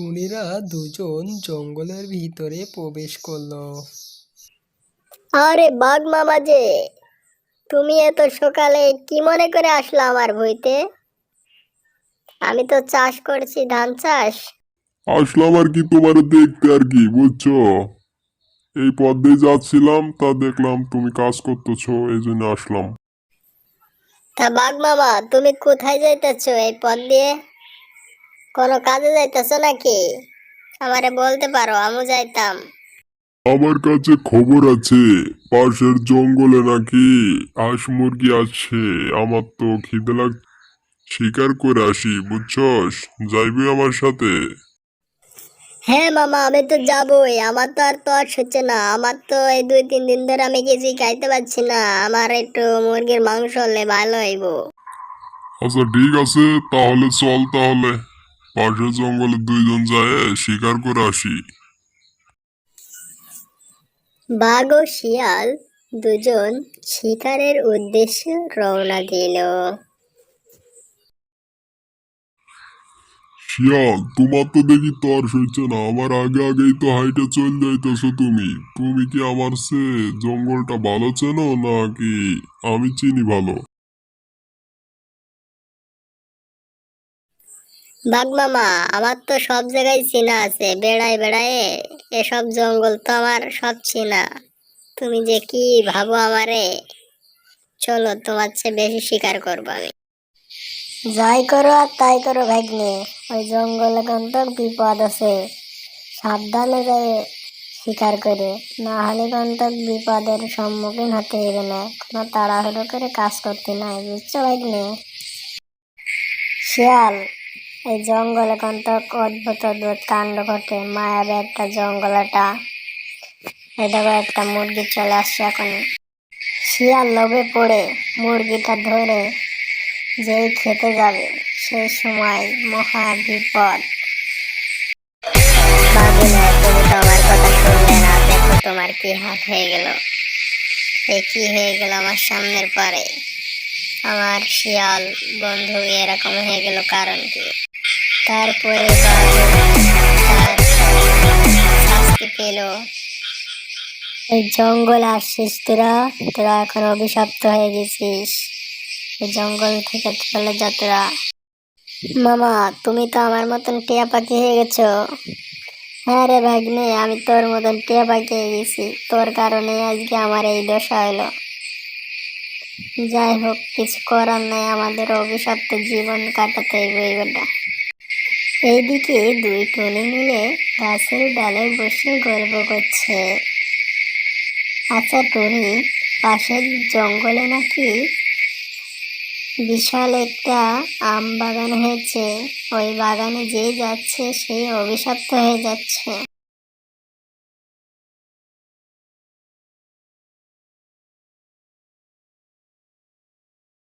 টুনিরা দুজন জঙ্গলের ভিতরে প্রবেশ করল। আরে বাঘ মামা যে তুমি এত সকালে কি মনে করে আসলো আমার ভুইতে আমি তো চাষ করছি ধান চাষ। আসলাম আর কি তোমার দেখতে আর কি বুঝছ? এই পথ দিয়ে যাচ্ছিলাম তা দেখলাম তুমি কাজ করতেছো এই জন্য আসলাম। তা বাঘ মামা তুমি কোথায় যাইতেছো এই পথ দিয়ে? কোনো কাজে যাইতেছো নাকি? আমারে বলতে পারো আমি যাইতাম। আমার কাছে খবর আছে পাশের জঙ্গলে নাকি হাঁস মুরগি আছে আমার তো খিদে লাগ শিকার করে আসি বুঝছস? যাইবি আমার সাথে? হ্যাঁ মামা আমি তো যাবই আমার তো আর তর্স হচ্ছে না আমার তো এই দুই তিন দিন ধরে আমি কিছুই খাইতে পারছি না আমার একটু মুরগির মাংস হলে ভালো হইব। আচ্ছা ঠিক আছে তাহলে চল তাহলে। পাশের জঙ্গলে দুইজন যায় শিকার করে আসি। বাঘ ও শিয়াল দুজন শিকারের উদ্দেশ্যে রওনা দিল। শিয়াল তোমার তো দেখি তর সইছে না আমার আগে আগেই তো হাইটে চল যাইতেছো তুমি। তুমি কি আমার সে জঙ্গলটা ভালো চেনো নাকি আমি চিনি ভালো? বাঘ মামা, আমার তো সব জায়গায় চেনা আছে, বেড়ায় বেড়ায় এসব জঙ্গল তো আমার সব চেনা। তুমি যে কি ভাবো আমারে? চলো তোমার চেয়ে বেশি শিকার করব আমি। যাই করো আর তাই করো ভাগ্নে, ওই জঙ্গলে তো বিপদ আছে। সাবধানে যায় শিকার করে, না হলে কিন্তু বিপদের সম্মুখীন হতে হবে না, কোনো তাড়াহুড়ো করে কাজ করতে নাই, বুঝছ ভাগ্নে? শিয়াল এই জঙ্গলে কিন্তু অদ্ভুত অদ্ভুত কাণ্ড ঘটে। মায়াবী একটা জঙ্গল এটা দেখো, একটা মুরগি চলে আসছে এখন শিয়াল লোভে পড়ে মুরগিটা ধরে যেই খেতে যাবে সেই সময় মহা বিপদ। বাঘিনা তুমি তো আমার কথা না। দেখো তোমার কি হাত হয়ে গেল। এ কি হয়ে গেল আমার সামনের পারে? আমার শিয়াল বন্ধু, এরকম হয়ে গেল কারণ কি? তারপরে জঙ্গল আসছিস তোরা তোরা এখন অভিশপ্ত হয়ে গেছিস। জঙ্গল থেকে চলে যা তোরা। মামা, তুমি তো আমার মতন টিয়া পাখি হয়ে গেছো। হ্যাঁ রে ভাগ্নে, আমি তোর মতন টিয়া পাখি হয়ে গেছি। তোর কারণে আজকে আমার এই দশা হলো। যাই হোক, কিছু করার নাই, আমাদের অভিশপ্ত জীবন কাটাতে হইবে বেটা। এইদিকে দুই টনি মিলে গাছের ডালে বসে গল্প করছে। আচ্ছা টনি, পাশের জঙ্গলে নাকি বিশাল একটা আম বাগান হয়েছে। ওই বাগানে যে যাচ্ছে সেই অভিশপ্ত হয়ে যাচ্ছে।